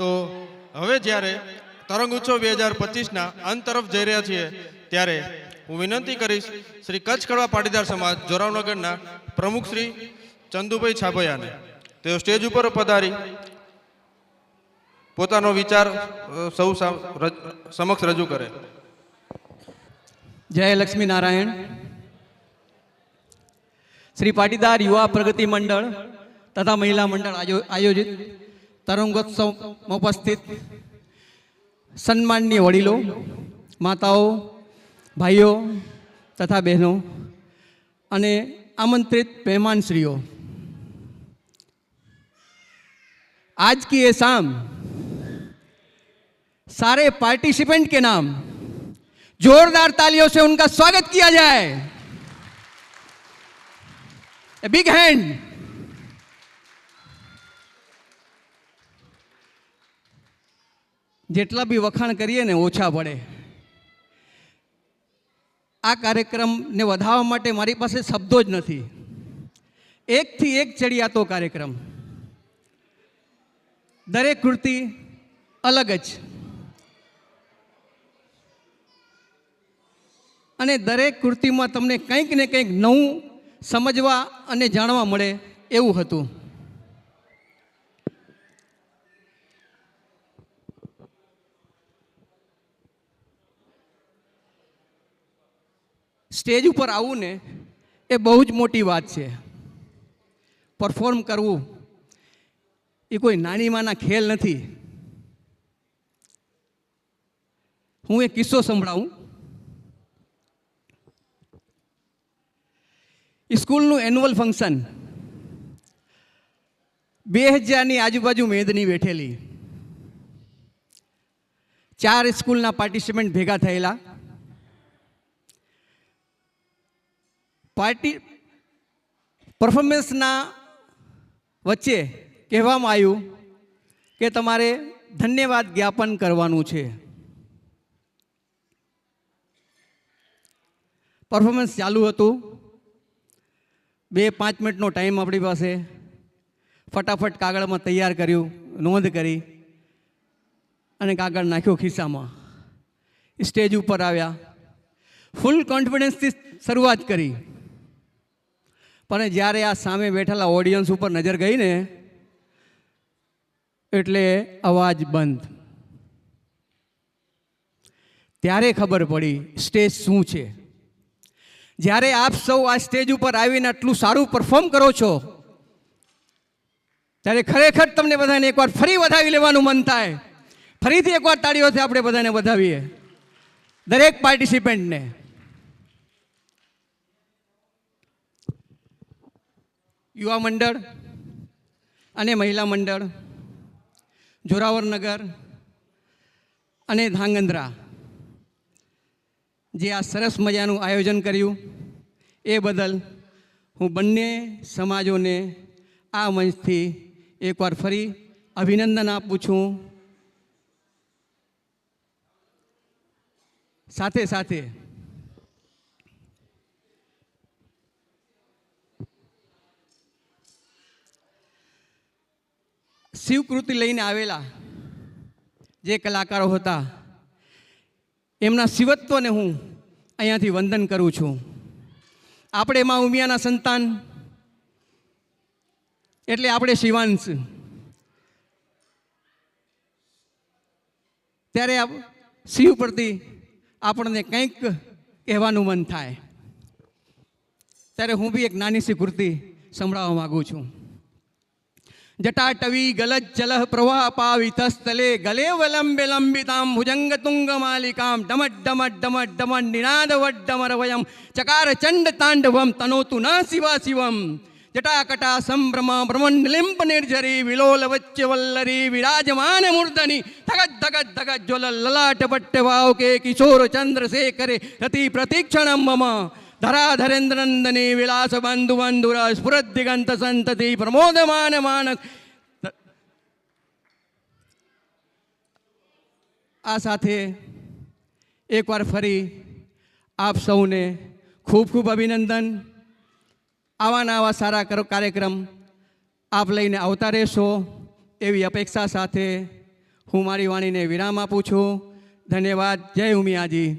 તો હવે જ્યારે તરંગ ઉત્સવ બે હજાર પચીસના અંત તરફ જઈ રહ્યા છીએ, ત્યારે હું વિનંતી કરીશ શ્રી કચ્છ કડવા પાટીદાર સમાજ જોરાવનગરના પ્રમુખ શ્રી ચંદુભાઈ છાભૈયાને. તેઓ સ્ટેજ ઉપર પધારી પોતાનો વિચાર સૌ સમક્ષ રજૂ કરે. જય લક્ષ્મી નારાયણ શ્રી પાટીદાર યુવા પ્રગતિ મંડળ તથા મહિલા મંડળ આયો- આયોજિત તરંગોત્સવમાં ઉપસ્થિત સન્માનની વડીલો માતાઓ ભાઈઓ તથા બહેનો અને આમંત્રિત મહેમાનશ્રીઓ आज की ये शाम सारे पार्टिसिपेंट के नाम जोरदार तालियों से उनका स्वागत किया जाए बिग हैंड જેટલા બી વખાણ કરીએ ને ઓછા પડે. આ કાર્યક્રમને વધારવા માટે મારી પાસે શબ્દો જ નથી. એકથી એક ચડિયાતો કાર્યક્રમ. દરેક કૃતિ અલગ જ. અને દરેક કૃતિમાં તમને કંઈક ને કંઈક નવું સમજવા અને જાણવા મળે એવું હતું. સ્ટેજ ઉપર આવવું ને એ બહુ જ મોટી વાત છે. પરફોર્મ કરવું એ કોઈ નાની માના ખેલ નથી. હું એક કિસ્સો સંભળાવું. સ્કૂલનું એન્યુઅલ ફંક્શન બે હજારની આજુબાજુ મેદની બેઠેલી. ચાર સ્કૂલના પાર્ટિસિપન્ટ ભેગા થયેલા. પાર્ટી પરફોર્મન્સના વચ્ચે કહેવામાં આવ્યું કે તમારે ધન્યવાદ જ્ઞાપન કરવાનું છે. પરફોર્મન્સ ચાલુ હતું. બે પાંચ મિનિટનો ટાઈમ આપણી પાસે. ફટાફટ કાગળમાં તૈયાર કર્યું, નોંધ કરી અને કાગળ નાખ્યો ખિસ્સામાં. સ્ટેજ ઉપર આવ્યા. ફૂલ કોન્ફિડન્સથી શરૂઆત કરી. પણ જ્યારે આ સામે બેઠેલા ઓડિયન્સ ઉપર નજર ગઈ ને એટલે અવાજ બંધ. ત્યારે ખબર પડી સ્ટેજ શું છે? જ્યારે આપ સૌ આ સ્ટેજ ઉપર આવીને આટલું સારું પરફોર્મ કરો છો, ત્યારે ખરેખર તમને બધાને એકવાર ફરી વધાવી લેવાનું મન થાય. ફરીથી એકવાર તાળીઓથી આપણે બધાને વધાવીએ. દરેક પાર્ટિસિપન્ટને યુવા મંડળ અને મહિલા મંડળ જોરાવરનગર અને ધાંગંદ્રા જે આ સરસ મજાનું આયોજન કર્યું, એ બદલ હું બંને સમાજોને આ મંચથી એકવાર ફરી અભિનંદન આપું છું. સાથે સાથે શિવકૃતિ લઈને આવેલા જે કલાકારો હતા, એમના શિવત્વને હું અહીંયાથી વંદન કરું છું. આપણે એમાં ઉમિયાના સંતાન, એટલે આપણે શિવાંશ. ત્યારે શિવ પ્રતિ આપણને કંઈક કહેવાનું મન થાય. ત્યારે હું બી એક નાની સી કૃતિ સંભળાવવા માગું છું. જટાટવી ગલજ ચલહ પ્રવાહ પાવિતસ્થલે ગલે વલંબે લંબિતામ ભુજંગ તુંગ માલિકામ ડમટ ડમટ ડમટ ડમટ નિનાદ વડ્ડમર વયમ ચકાર ચંડ તાંડવમ તનોતુ ના શિવા શિવમ જટાકટા સંભ્રમ ભ્રમણ લિંપ નિર્જરી વિલોલ વચ્ચે વલ્લરી વિરાજમાન મૂર્ધની ધગત ધગત ધગત જ્વલ લલાટ પટ્ટ વાવ કિશોર ચંદ્રશેખરે રતિ પ્રતિક્ષણમ મમ ધરાધરેન્દ્રનંદની વિલાસ બંધુ ಬಂಧುರ સ્ફુરદ દિગંત સંતતિ પ્રમોદમાન માનસ આ સાથે એકવાર ફરી આપ સૌને ખૂબ ખૂબ અભિનંદન આવાના આવા સારા કાર્યક્રમ આપ લઈને આવતા રહેશો એવી અપેક્ષા સાથે હું મારી વાણીને વિરામ આપું છું ધન્યવાદ જય ઉમિયાજી